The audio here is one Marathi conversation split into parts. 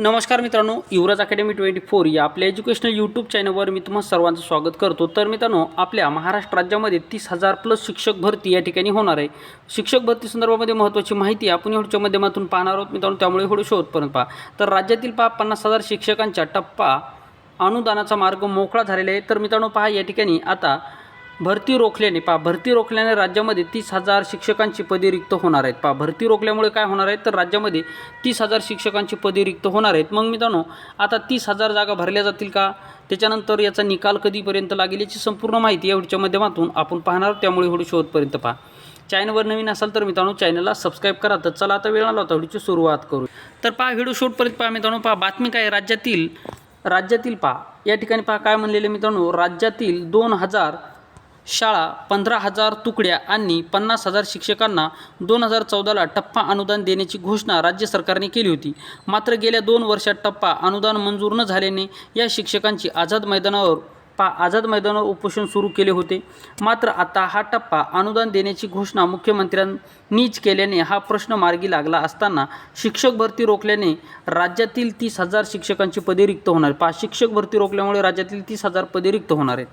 नमस्कार मित्रांनो युवराज अकॅडमी ट्वेंटी फोर या आपल्या एज्युकेशनल यूट्यूब चॅनलवर मी तुम्हा सर्वांचं स्वागत करतो. तर मित्रांनो आपल्या महाराष्ट्र राज्यामध्ये तीस हजार प्लस शिक्षक भरती या ठिकाणी होणार आहे. शिक्षक भरती संदर्भामध्ये महत्त्वाची माहिती आपण एवढच्या माध्यमातून पाहणार आहोत मित्रांनो त्यामुळे एवढं शोधपर्यंत पहा. तर राज्यातील पहा पन्नास हजार शिक्षकांच्या टप्पा अनुदानाचा मार्ग मोकळा झालेला आहे. तर मित्रांनो पहा या ठिकाणी. आता भरती रोखल्याने पहा भरती रोखल्याने राज्यामध्ये तीस हजार शिक्षकांची पदे रिक्त होणार आहेत. पहा भरती रोखल्यामुळे काय होणार आहेत? तर राज्यामध्ये तीस हजार शिक्षकांची पदे रिक्त होणार आहेत. मग मित्रांनो आता तीस हजार जागा भरल्या जातील का? त्याच्यानंतर याचा निकाल कधीपर्यंत लागेल याची संपूर्ण माहिती या व्हिडिओच्या माध्यमातून आपण पाहणार त्यामुळे व्हिडिओ शोधपर्यंत पहा. चॅनलवर नवीन असाल तर मित्रांनो चॅनलला सबस्क्राईब करा. तर चला आता वेळ आला होता व्हिडिओची सुरुवात करू. तर पहा व्हिडिओ शोधपर्यंत पहा मित्रांनो. पहा बातमी काय राज्यातील राज्यातील पहा या ठिकाणी पहा काय म्हणलेले मित्रांनो? राज्यातील दोन हजार शाळा पंधरा हजार तुकड्या आणि पन्नास हजार शिक्षकांना दोन हजार चौदाला टप्पा अनुदान देण्याची घोषणा राज्य सरकारने केली होती. मात्र गेल्या दोन वर्षात टप्पा अनुदान मंजूर न झाल्याने या शिक्षकांची आझाद मैदानावर पा आझाद मैदानावर उपोषण सुरू केले होते. मात्र आता हा टप्पा अनुदान देण्याची घोषणा मुख्यमंत्र्यांनीच केल्याने हा प्रश्न मार्गी लागला असताना शिक्षक भरती रोखल्याने राज्यातील तीस हजार शिक्षकांची पदे रिक्त होणार. पहा शिक्षक भरती रोखल्यामुळे राज्यातील तीस हजार पदे रिक्त होणार आहेत.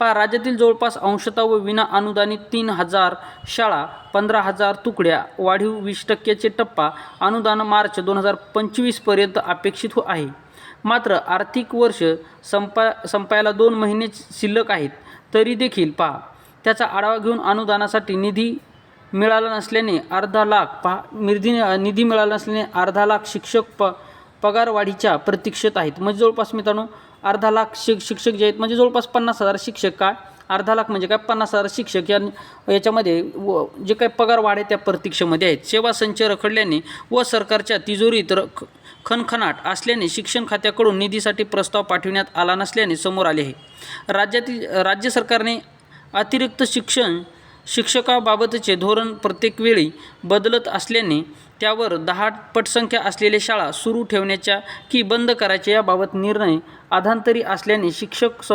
पहा राज्यातील जवळपास अंशतः व विना अनुदानित तीन हजार शाळा पंधरा हजार तुकड्या वाढीव वीस टक्क्याचे टप्पा अनुदान मार्च दोन हजार पंचवीसपर्यंत अपेक्षित हो आहे. मात्र आर्थिक वर्ष संपा संपायला दोन महिने शिल्लक आहेत तरी देखील पहा त्याचा आढावा घेऊन अनुदानासाठी निधी मिळाला नसल्याने अर्धा लाख पहा निधी निधी मिळाला नसल्याने अर्धा लाख शिक्षक प पगारवाढीच्या प्रतीक्षेत आहेत. म्हणजे जवळपास मित्रांनो अर्धा लाख शिक शिक्षक जे आहेत म्हणजे जवळपास पन्नास हजार शिक्षक काय अर्धा लाख म्हणजे काय पन्नास हजार शिक्षक या याच्यामध्ये व जे काही पगार वाढे आहे त्या प्रतीक्षेमध्ये आहेत. सेवा संच रखडल्याने व सरकारच्या तिजोरीत रख खणखणाट असल्याने शिक्षण खात्याकडून निधीसाठी प्रस्ताव पाठविण्यात आला नसल्याने समोर आले आहे. राज्यातील राज्य सरकारने अतिरिक्त शिक्षण शिक्षकाबाबतचे धोरण प्रत्येक वेळी बदलत असल्याने त्यावर दहा पटसंख्या असलेल्या शाळा सुरू ठेवण्याच्या की बंद करायच्या याबाबत निर्णय अधांतरी असल्याने शिक्षक स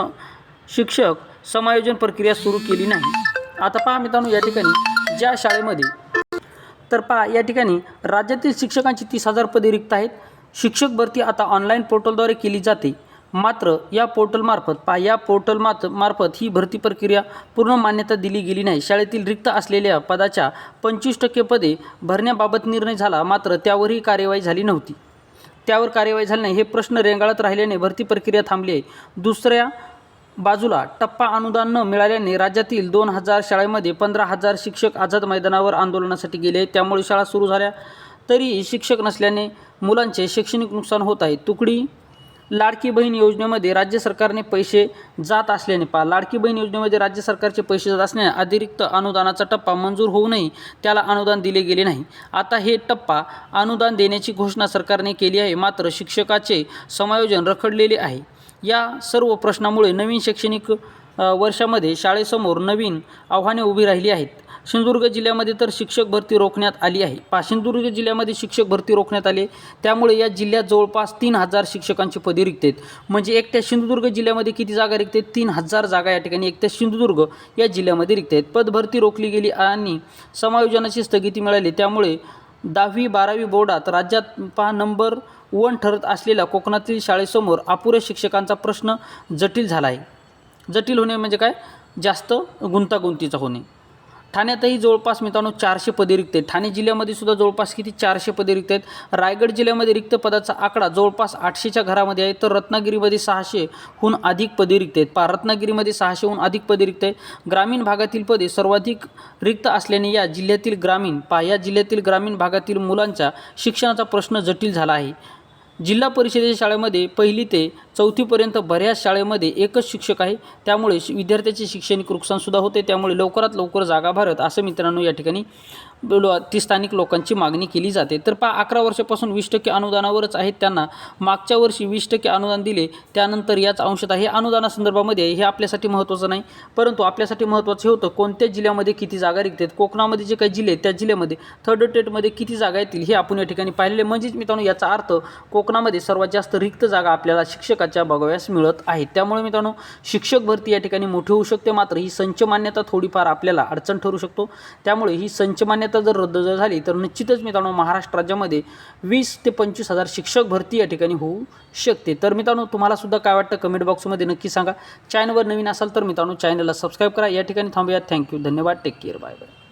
शिक्षक समायोजन प्रक्रिया सुरू केली नाही. आता पहा मित्रांनो या ठिकाणी ज्या शाळेमध्ये तर पहा या ठिकाणी राज्यातील शिक्षकांची तीस हजार पदे रिक्त आहेत. शिक्षक भरती आता ऑनलाईन पोर्टलद्वारे केली जाते. मात्र या पोर्टलमार्फत पहा या पोर्टल मात मार्फत ही भरती प्रक्रिया पूर्ण मान्यता दिली गेली नाही. शाळेतील रिक्त असलेल्या पदाच्या पंचवीस टक्के पदे भरण्याबाबत निर्णय झाला मात्र त्यावरही कार्यवाही झाली नव्हती. त्यावर कार्यवाही झाली नाही हे प्रश्न रेंगाळत राहिल्याने भरती प्रक्रिया थांबली आहे. दुसऱ्या बाजूला टप्पा अनुदान न मिळाल्याने राज्यातील दोन हजार शाळेमध्ये पंधरा हजार शिक्षक आझाद मैदानावर आंदोलनासाठी गेले. त्यामुळे शाळा सुरू झाल्या. तरीही शिक्षक नसल्याने मुलांचे शैक्षणिक नुकसान होत आहे. तुकडी लाडकी बहीण योजनेमध्ये राज्य सरकारने पैसे जात असल्याने पा लाडकी बहीण योजनेमध्ये राज्य सरकारचे पैसे जात असल्याने अतिरिक्त अनुदानाचा टप्पा मंजूर होऊनही त्याला अनुदान दिले गेले नाही. आता हे टप्पा अनुदान देण्याची घोषणा सरकारने केली आहे. मात्र शिक्षकाचे समायोजन रखडलेले आहे. या सर्व प्रश्नामुळे नवीन शैक्षणिक वर्षामध्ये शाळेसमोर नवीन आव्हाने उभी राहिली आहेत. सिंधुदुर्ग जिल्ह्यामध्ये तर शिक्षक भरती रोखण्यात आली आहे. पा सिंधुदुर्ग जिल्ह्यामध्ये शिक्षक भरती रोखण्यात आली. त्यामुळे या जिल्ह्यात जवळपास तीन हजार शिक्षकांची पदे रिक्त आहेत म्हणजे एकट्या सिंधुदुर्ग जिल्ह्यामध्ये किती जागा रिक्त आहेत तीन हजार जागा या ठिकाणी एकट्या सिंधुदुर्ग या जिल्ह्यामध्ये रिक्त आहेत पदभरती रोखली गेली आणि समायोजनाची स्थगिती मिळाली. त्यामुळे दहावी बारावी बोर्डात राज्यात पहा नंबर वन ठरत असलेल्या कोकणातील शाळेसमोर अपुऱ्या शिक्षकांचा प्रश्न जटिल झाला आहे. जटिल होणे म्हणजे काय? जास्त गुंतागुंतीचा होणे. ठाण्यातही जवळपास मित्रांनो चारशे पदे रिक्त आहेत. ठाणे जिल्ह्यामध्ये सुद्धा जवळपास किती? चारशे पदे रिक्त आहेत. रायगड जिल्ह्यामध्ये रिक्त पदाचा आकडा जवळपास आठशेच्या घरामध्ये आहे. तर रत्नागिरीमध्ये सहाशेहून अधिक पदे रिक्त आहेत. पा रत्नागिरीमध्ये सहाशेहून अधिक पदे रिक्त आहेत. ग्रामीण भागातील पदे सर्वाधिक रिक्त असल्याने या जिल्ह्यातील ग्रामीण पा या जिल्ह्यातील ग्रामीण भागातील मुलांच्या शिक्षणाचा प्रश्न जटिल झाला आहे. जिल्हा परिषदेच्या शाळेमध्ये पहिली ते चौथीपर्यंत बऱ्याच शाळेमध्ये एकच शिक्षक आहे. त्यामुळे विद्यार्थ्याचे शैक्षणिक नुकसानसुद्धा होते. त्यामुळे लवकरात लवकर जागा भरत असं मित्रांनो या ठिकाणी लो- ती स्थानिक लोकांची मागणी केली जाते. तर पा अकरा वर्षापासून वीस टक्के अनुदानावरच आहेत त्यांना. मागच्या वर्षी वीस टक्के अनुदान दिले त्यानंतर याच अंशतः हे अनुदानासंदर्भामध्ये हे आपल्यासाठी महत्त्वाचं नाही. परंतु आपल्यासाठी महत्त्वाचं हे होतं कोणत्या जिल्ह्यामध्ये किती जागा रिक्त आहेत? कोकणामध्ये जे काही जिल्हे आहेत त्या जिल्ह्यामध्ये थर्ड टेटमध्ये किती जागा येतील हे आपण या ठिकाणी पाहिलेले म्हणजेच मित्रांनो याचा अर्थ कोकणामध्ये सर्वात जास्त रिक्त जागा आपल्याला शिक्षकाच्या बघाव्यास मिळत आहेत त्यामुळे मित्रांनो शिक्षक भरती या ठिकाणी मोठी होऊ शकते. मात्र ही संच मान्यता थोडीफार आपल्याला अडचण ठरू शकतो. त्यामुळे ही संच मान्यता मान्यता जर रद्द जर झाली तर निश्चितच मित्रांनो महाराष्ट्र राज्यामध्ये वीस ते पंचवीस हजार शिक्षक भरती या ठिकाणी होऊ शकते. तर मित्रांनो तुम्हाला सुद्धा काय वाटतं कमेंट बॉक्समध्ये नक्की सांगा. चॅनलवर नवीन असाल तर मित्रांनो चॅनलला सबस्क्राईब करा. या ठिकाणी थांबूया थँक्यू. धन्यवाद. Take care. Bye bye